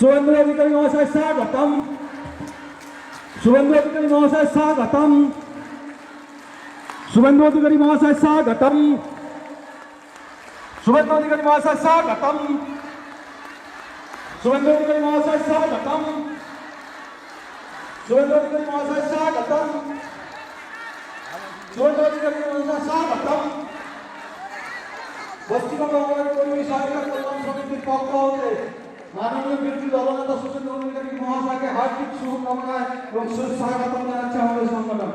शुभेंदु अधिकारी महोदय स्वागतम। शुभेंदु अधिकारी महोदय स्वागतम। शुभेंदु अधिकारी महोदय स्वागतम। शुभेंदु अधिकारी महोदय स्वागतम। शुभेंदु अधिकारी महोदय स्वागतम। शुभेंदु अधिकारी महोदय स्वागतम। शुभेंदु अधिकारी का कोई का पक्का होते মাননীয় বিরোধী দলনেতা সুচেন্দ্র মহাশয়কে হার্দিক শুভকামনা এবং সুস্বাগতম জানাচ্ছে আমাদের সংগঠন?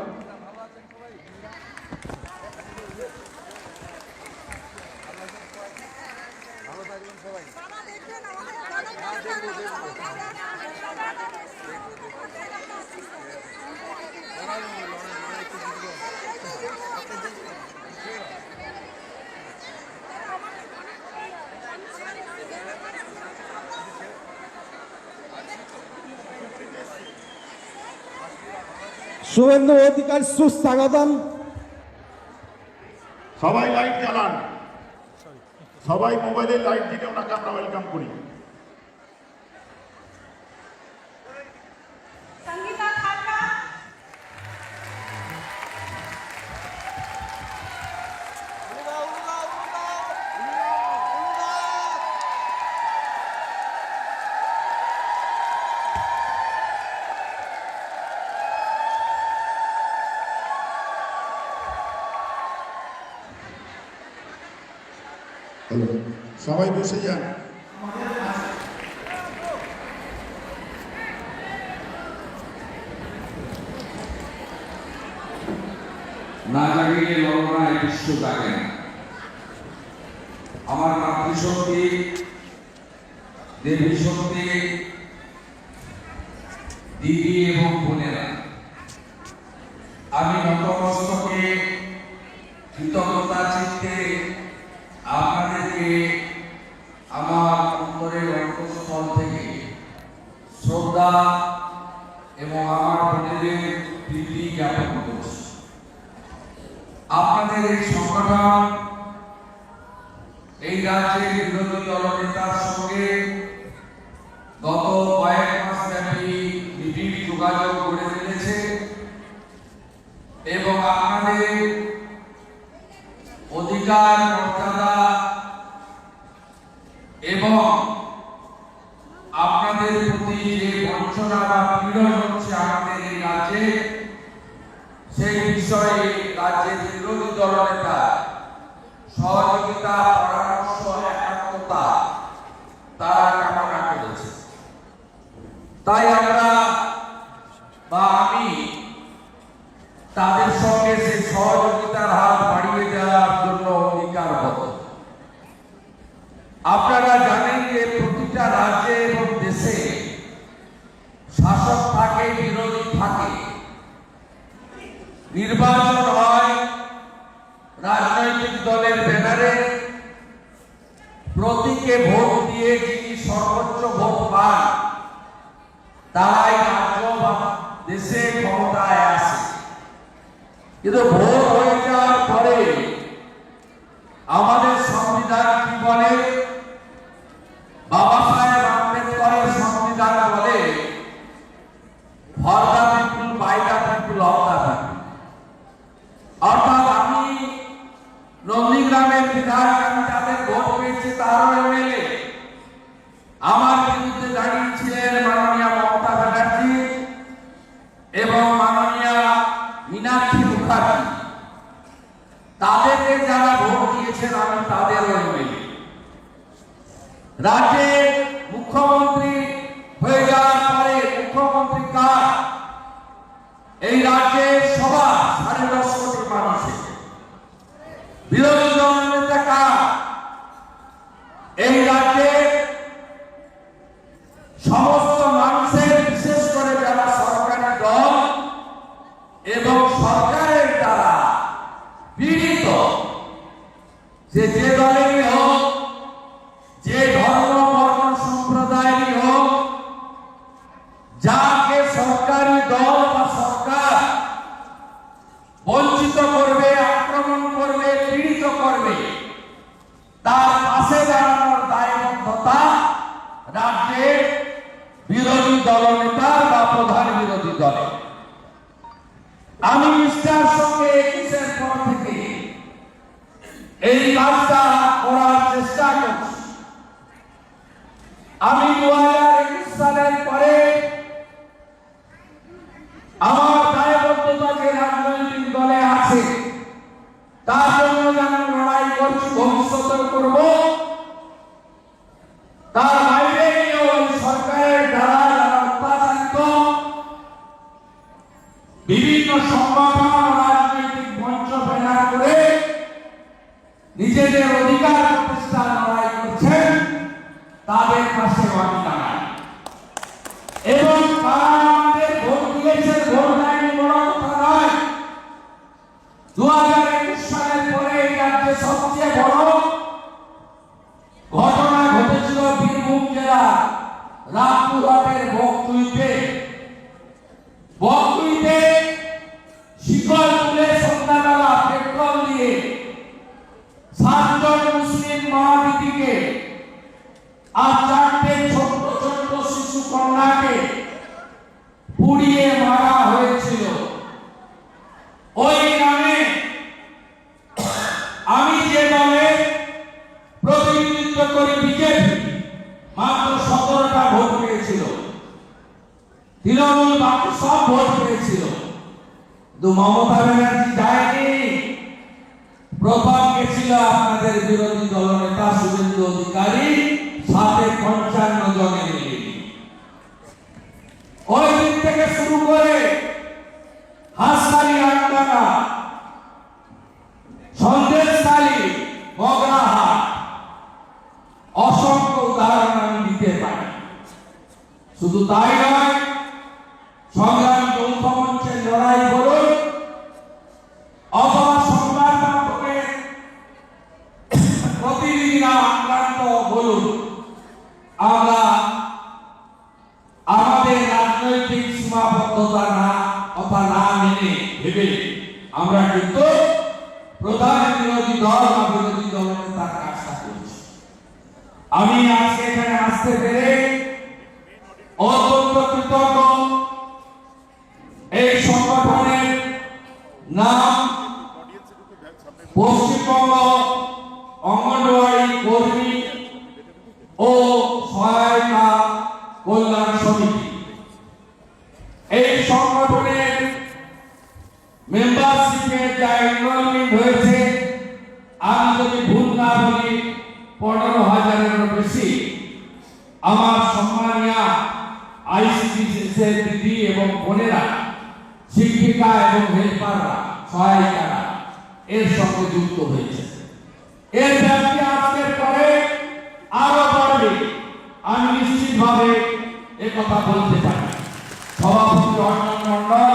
শুভেন্দু অধিকার সুস্বাগতম। সবাই লাইট জ্বালান। সবাই মোবাইলের লাইট দিলে ওনাকে আমরা ওয়েলকাম করি। সবাই বসে যান। না জাগিয়ে লড়নায় বিশ্ব জাগে আমার মাতৃশক্তি, দেবী শক্তি, দিদি এবং বোনেরা, আমি নতমস্তকে অধিকার মর্যাদা এবং আপনাদের প্রতি যে বঞ্চনা বা পীড়ন হচ্ছে আমাদের এই রাজ্যে, সেই বিষয়ে রাজ্যের বিরোধী দলনেতা সহযোগিতা, পরামর্শ, একাত্মতা তারা কামনা করেছে। তাই আমরা বা আমি তাদের সঙ্গে নির্বাচন হয় রাজনৈতিক দলের ব্যানারে। প্রতীকে ভোট দিয়ে যিনি সর্বোচ্চ ভোট পান তারাই রাজ্য দেশে ক্ষমতায় আসে। কিন্তু ভোট হয়ে যাওয়ার পরে আমাদের সংবিধান কি বলে বাবা সাহেব আম্বেদকরের সংবিধান বলে for the people by the people of the people অর্থাৎ আমি নন্দীগ্রামের বিধায়ক আমি যাদের ভোট পেয়েছি তারও এমএলএ আমার বিরুদ্ধে দাঁড়িয়েছিলেন মাননীয় মমতা ব্যানার্জি এবং মাননীয় মীনাক্ষী মুখার্জি। তাদেরকে যারা ভোট দিয়েছেন, আমি তাদেরও রাজ্যের মুখ্যমন্ত্রী হয়ে যাওয়ার পরে মুখ্যমন্ত্রী কার এই রাজ্যের সবার সাড়ে দশ কোটি মানুষের বিরোধী দল নেতা কার এই রাজ্যের সমস্ত মানুষের বিশেষ করে যারা সরকারি দল এবং সরকারের দ্বারা পীড়িত যে যে দলেরই হোক রামপুরহাটের বকটুইতে শিকল তুলে সন্ধ্যাবেলা পেট্রোল দিয়ে সাতজন মুসলিম মহাদিদিকে আর চারটে ছোট্ট ছোট্ট শিশু কন্যাকে পুড়িয়ে মারা হয়েছিল। ওই সতেরোটা ভোট পেয়েছিল। তৃণমূল বাকি সব ভোট পেয়েছিল। কিন্তু মমতা ব্যানার্জি যায়নি। প্রথম গেছিল আপনাদের বিরোধী দলনেতা শুভেন্দু অধিকারী সাথে পঞ্চান্ন জনে মিলে ওই দিন থেকে শুরু করে হাসখালি আটটাকা সন্দেশখালী মগরাহাট অসংখ্য উদাহরণ আমি দিতে পারি শুধু তাই নয়, সংগ্রাম যৌথ মঞ্চের লড়াই বলুন অথবা সংবাদ মাধ্যমের প্রতিনিধিরা আক্রান্ত বলুন। আমরা আমাদের রাজনৈতিক সীমাবদ্ধতা না, কথা না মেনে ভেবে আমরা কিন্তু প্রধান বিরোধী দল বা বিরোধী দলের তার কাজটা করছি। আমি আজকে এখানে আসতে পেরে পশ্চিমবঙ্গ অঙ্গনওয়াড়ি কর্মী ও সহায়তা কল্যাণ সমিতি। এই সংগঠনের মেম্বারশিপের যা এনরোলমেন্ট হয়েছে, আমি যদি ভুল না বলি, পনেরো হাজারেরও বেশি। আমার সম্মানীয় আইসিডিএসের দিদি এবং বোনেরা, শিক্ষিকা এবং হেল্পাররা, সহায়িকারা। এর সঙ্গে যুক্ত হয়েছে। এর ব্যাপ্তি আজকের পরে আরও বাড়বে। আমি নিশ্চিতভাবে কথা বলতে পারি। সভাপতি অর্জুন মন্ডল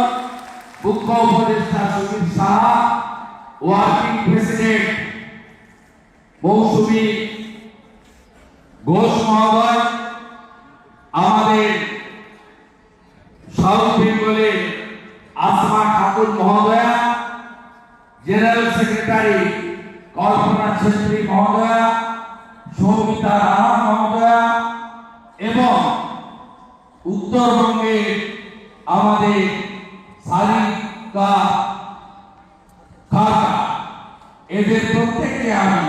মুখ্য উপদেষ্টা সাহা ওয়ার্কিং প্রেসিডেন্ট মৌসুমী ঘোষ মহোদয়, আমাদের সাউথ বেঙ্গলের আসমা ঠাকুর মহোদয়া সেক্রেটারি কল্পনা ছেত্রী মহোদয়া, সৌমিতা রাহা মহোদয়া এবং উত্তরবঙ্গের আমাদের সারিকা খাকা এদের প্রত্যেককে আমি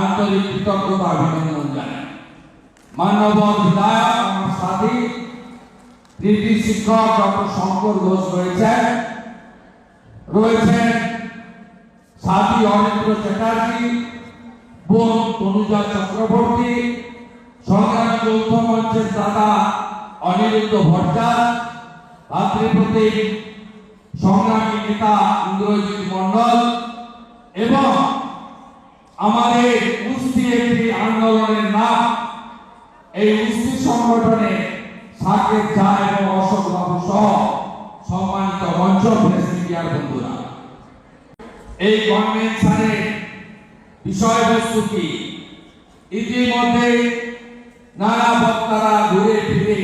আন্তরিক কৃতজ্ঞতা অভিনন্দন জানাই। মানবর বিধায়ক আমার সাথী, কৃতি শিক্ষক ডক্টর শঙ্কর ঘোষ রয়েছেন। রয়েছেন সাথী অরেন্দ্র চ্যাটার্জি, বোন তনুজা চক্রবর্তী সংগ্রামী যৌথ মঞ্চের দাদা অনিরুদ্ধ ভট্টাচ ভাতৃপ্রতীক সংগ্রামী নেতা ইন্দ্রজিৎ মন্ডল এবং আমাদের কুস্তি একটি আন্দোলনের নাম। এই কুস্তি সংগঠনে সাকেত ঝা এবং অশোক বাবু সহ সম্মানিত মঞ্চ প্রেস বন্ধুরা। এই কনভেনশনের বিষয়বস্তু কি? ইতিমধ্যে নানা বক্তারা ঘুরে ফিরে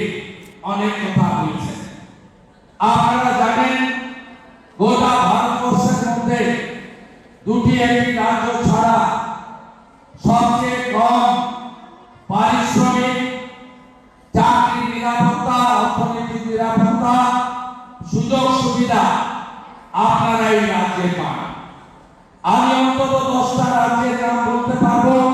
অনেক কথা বলছেন। আপনারা জানেন, গোটা ভারতবর্ষের মধ্যে দুটি একটি রাজ্য ছাড়া সবচেয়ে কম পারিশ্রমিক চাকরির নিরাপত্তা, অর্থনৈতিক নিরাপত্তা, সুযোগ সুবিধা আপনারা এই রাজ্যে পান। অন্তত দশটা রাজ্যের নাম বলতে পারব?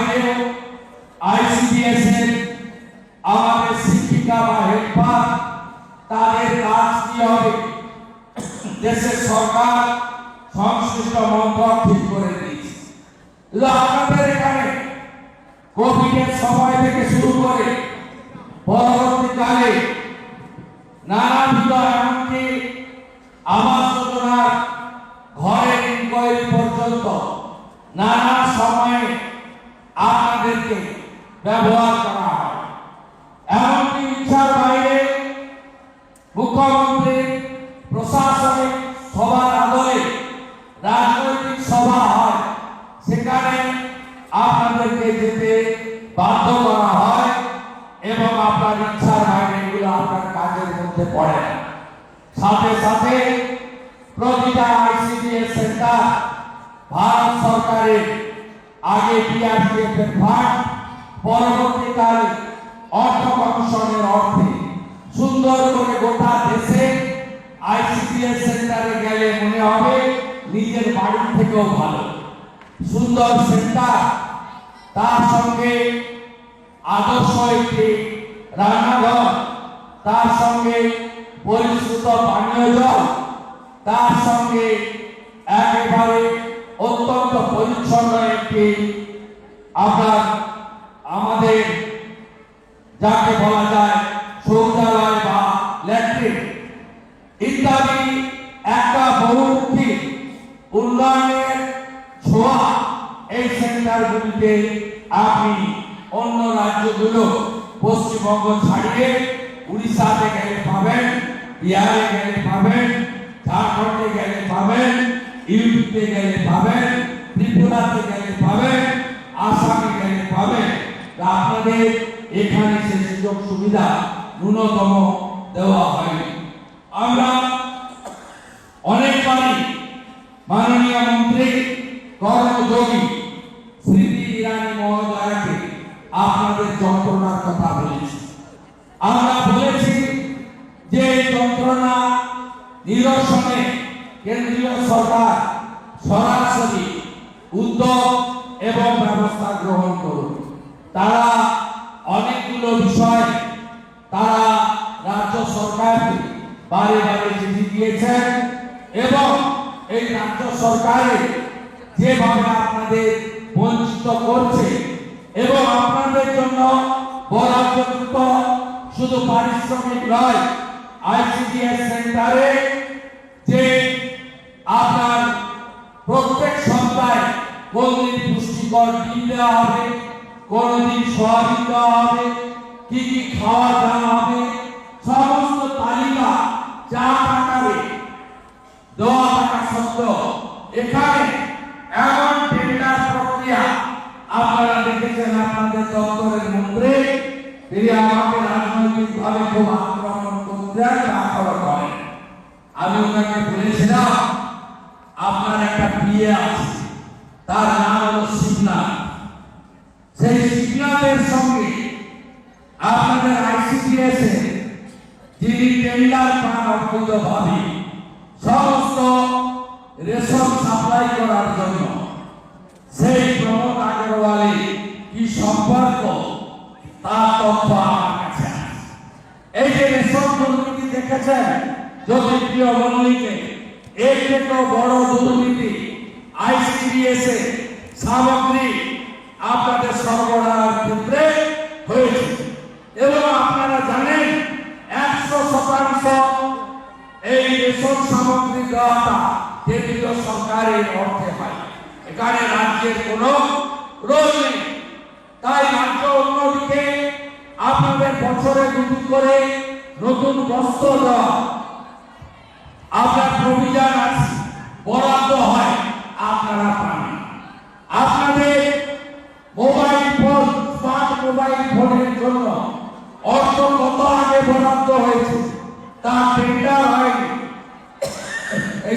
বাইরেও আইসিডিএস এর আমাদের শিক্ষিকা বা হেল্পার তাদের কাজ কি হবে? দেশের সরকার সংশ্লিষ্ট মন্ত্রক ঠিক করে দিয়েছে। আপনাদের এখানে কোভিডের সময় থেকে শুরু করে পরবর্তীকালে নানাবিধ এমনকি আবাস যোজনার ঘরের ইনকোয়ারি পর্যন্ত নানা সময়ে আপনাদেরকে ব্যবহার করা হয়। এমনকি ইচ্ছার বাইরে মুখ্যমন্ত্রী, প্রশাসনিক সভার আদরে রাজনৈতিক সভা হয়। সেখানে আপনাদেরকে যেতে বাধ্য করা হয় এবং আপনার ইচ্ছার বাইরে এগুলো আপনার কাজের মধ্যে পড়ে সাথে সাথে প্রতিটা আইসিডিএস সেন্টার ভারত সরকারের আগে ডিআরডিএফ এর ফান্ড পরবর্তীকালে অর্থ কমিশনের অর্থে সুন্দর করে গোটা দেশে আইসিডিএস সেন্টারে গেলে মনে হবে নিজের বাড়ির থেকেও ভালো। সুন্দর সেন্টার, তার সঙ্গে আদর্শ একটি রান্নাঘর, তার সঙ্গে পরিশ্রুত পানীয় জল, তার সঙ্গে একেবারে অত্যন্ত পরিচ্ছন্ন একটি আপনার যাকে বলা যায় শৌচালয় বা ল্যাট্রিন। ইত্যাদি একটা বহুমুখী উন্নয়নের ছোঁয়া এই সেন্টারগুলিতে আপনি অন্য রাজ্যগুলো পশ্চিমবঙ্গ ছাড়িয়ে উড়িষ্যাতে গেলে পাবেন, বিহারে গেলে পাবেন, ঝাড়খণ্ডে গেলে পাবেন, ইউপিতে গেলে পাবেন, ত্রিপুরাতে গেলে পাবেন এখানে সে সুযোগ সুবিধা ন্যূনতম দেওয়া হয়নি। আমরা অনেকবারই মাননীয় মন্ত্রী কর্মযোগী স্মৃতি ইরানি মহোদয়কে আপনাদের যন্ত্রণার কথা বলেছি আমরা বলেছি যে এই যন্ত্রণা নিরসনে কেন্দ্রীয় সরকার সরাসরি উদ্যোগ এবং ব্যবস্থা গ্রহণ করুন তারা অনেকগুলো বিষয় তারা রাজ্য সরকারকে বারে বারে চিঠি দিয়েছেন এবং এই রাজ্য সরকারে যেভাবে আপনাদের বঞ্চিত করছে এবং আপনাদের জন্য বরাদ্দকৃত শুধু পারিশ্রমিক নয়, আইসিডিএস সেন্টারে যে আপনার প্রত্যেক সপ্তাহে কোনদিন পুষ্টিকর ডিম দেওয়া হবে, কোনদিন সোয়াবিন দেওয়া হবে, কি কি খাওয়া দেওয়া হবে, সমস্ত তালিকা যা দেওয়া থাকা সত্ত্বেও এখানে এমন টেন্ডার প্রক্রিয়া আপনারা দেখেছেন আপনাদের দপ্তরের মন্ত্রী তিনি আমি ওনাকে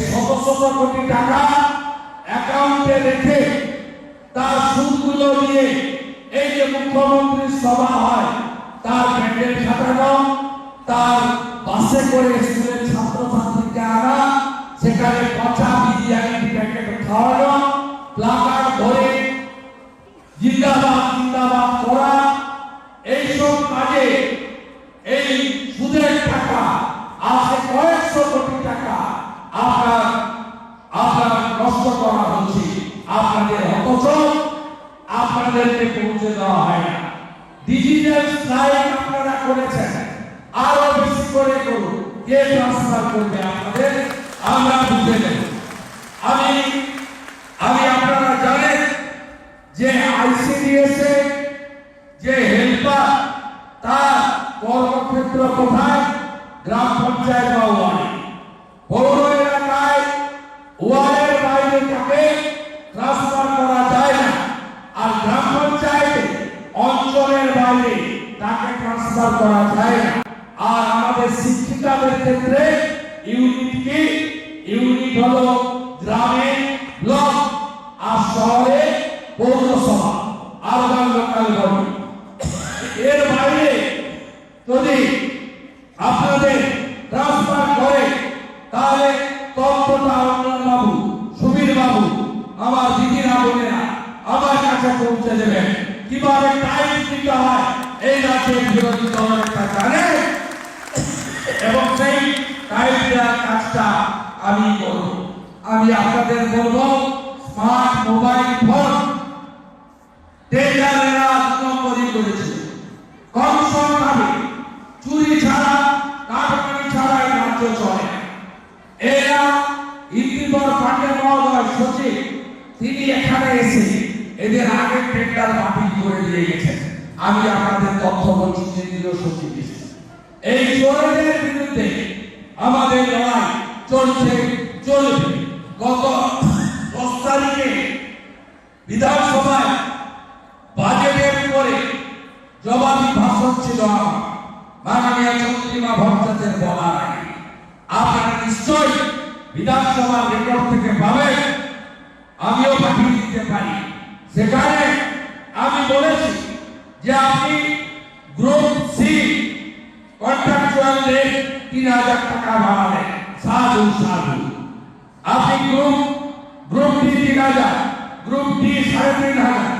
শত শত কোটি টাকা অ্যাকাউন্টে রেখে তার সুদগুলো নিয়ে এই যে মুখ্যমন্ত্রীর সভা হয়, তার প্যান্ডেল খাটানো তার বাসে করে স্কুলের ছাত্রছাত্রীকে আনা, সেখানে পচা বিরিয়ানি প্যাকেট খাওয়ানো, প্লাকার কে ট্রান্সফার করবে আমাদের আমরা বুঝে নেব আমি আমি আপনারা জানেন যে আইসিডিএস এ যে হেল্পার তার কর্মক্ষেত্র কোথায়? গ্রাম পঞ্চায়েত ক্ষেত্রে ইউনিট কি ইউনিট হলো ইন্দিবর পান্ডে মহোদয় সচিব। তিনি এখানে এসে এদের আগে টেন্ডার বাতিল করে দিয়ে গেছেন। আমি আপনাদের তথ্য বলছি কেন্দ্রীয় সচিব এই চোরেদের বিরুদ্ধে আমাদের লড়াই চলছে, চলবে। গত দশ তারিখে বিধানসভায় বাজেটের উপরে জবাবি ভাষণ ছিল আমার। মাননীয় চন্দ্রিমা ভট্টাচার্যের বলার আগে। আপনারা নিশ্চয়ই বিধানসভার রেকর্ড থেকে পাবেন আমিও পাঠিয়ে দিতে পারি। সেখানে আমি বলেছি যে আপনি গ্রুপ সি কন্ট্রাকচুয়াল রেট তিন হাজার টাকা বাড়ালেন সাধু সাধু। আপনি গ্রুপ গ্রুপ ডি তিন হাজার, গ্রুপ ডি সাড়ে তিন হাজার।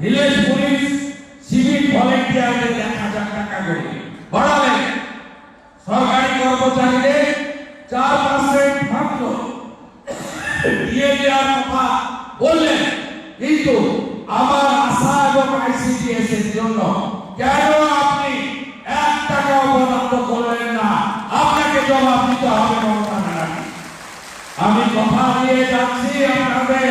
ভিলেজ পুলিশ সিভিক ভলেন্টিয়ারদের এক হাজার টাকা করে বাড়ালেন সরকারি কর্মচারীদের চার কিন্তু আমার আশা এবং জন্য কেন আপনি এক বরাদ্দ করলেন না? আপনাকে জবাব দিতে আমি কথা দিয়ে যাচ্ছি আপনাদের।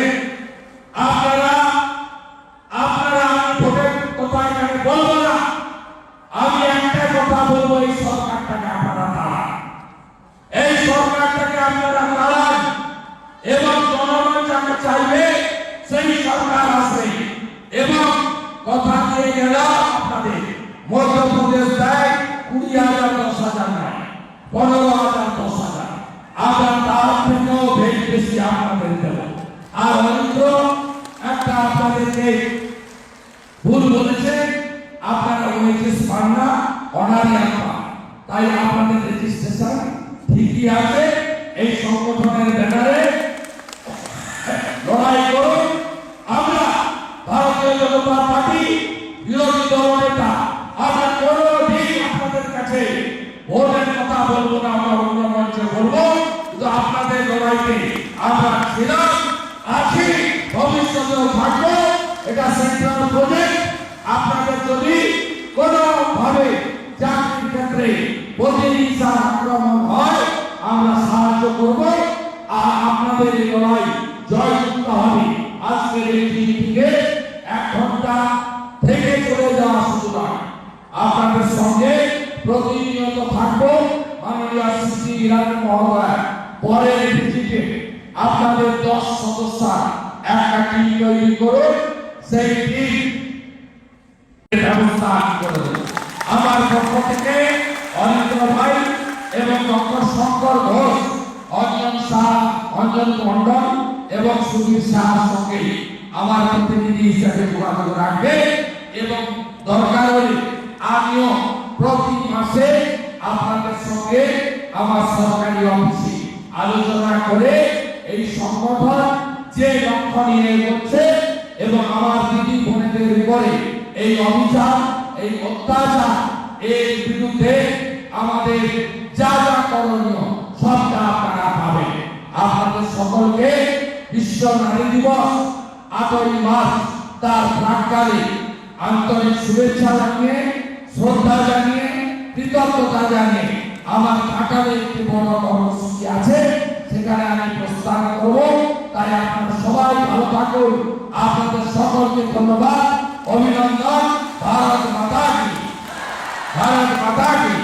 প্রতিনিয়ত থাকব মাননীয় শ্রী ইরানি মহোদয়। পরের ভিজিটে আপনাদের দশ সদস্য একটা টিম তৈরি করুন। সেই টিম ব্যবস্থা করে আমার পক্ষ থেকে অনিন্দ্র ভাই এবং ডক্টর শঙ্কর ঘোষ, অঞ্জন শাহ, অঞ্জন মন্ডল এবং সুধীর শাহর সঙ্গে আমার প্রতিনিধি হিসাবে যোগাযোগ রাখবে এবং দরকার হলে আমিও প্রতি মাসে আপনাদের সঙ্গে আমার সরকারি অফিসে আলোচনা করে এই সংগঠন যে লক্ষ্য নিয়ে এগোচ্ছে এবং আমার দিদি বোনেদের উপরে এই অভিযান, এই অত্যাচার, এর বিরুদ্ধে আমাদের যা যা করণীয় সবটা আপনারা পাবেন। আপনাদের সকলকে বিশ্ব নারী দিবস আটই মার্চ তার প্রাককালে আন্তরিক শুভেচ্ছা জানিয়ে শ্রদ্ধা জানিয়ে, কৃতজ্ঞতা জানিয়ে আমার ঢাকার একটি বড় কর্মসূচি আছে, সেখানে আমি প্রস্তাব করব। তাই আপনারা সবাই ভালো থাকুন। আপনাদের সকলকে ধন্যবাদ, অভিনন্দন। ভারত মাতা কি। ভারত মাতা কি।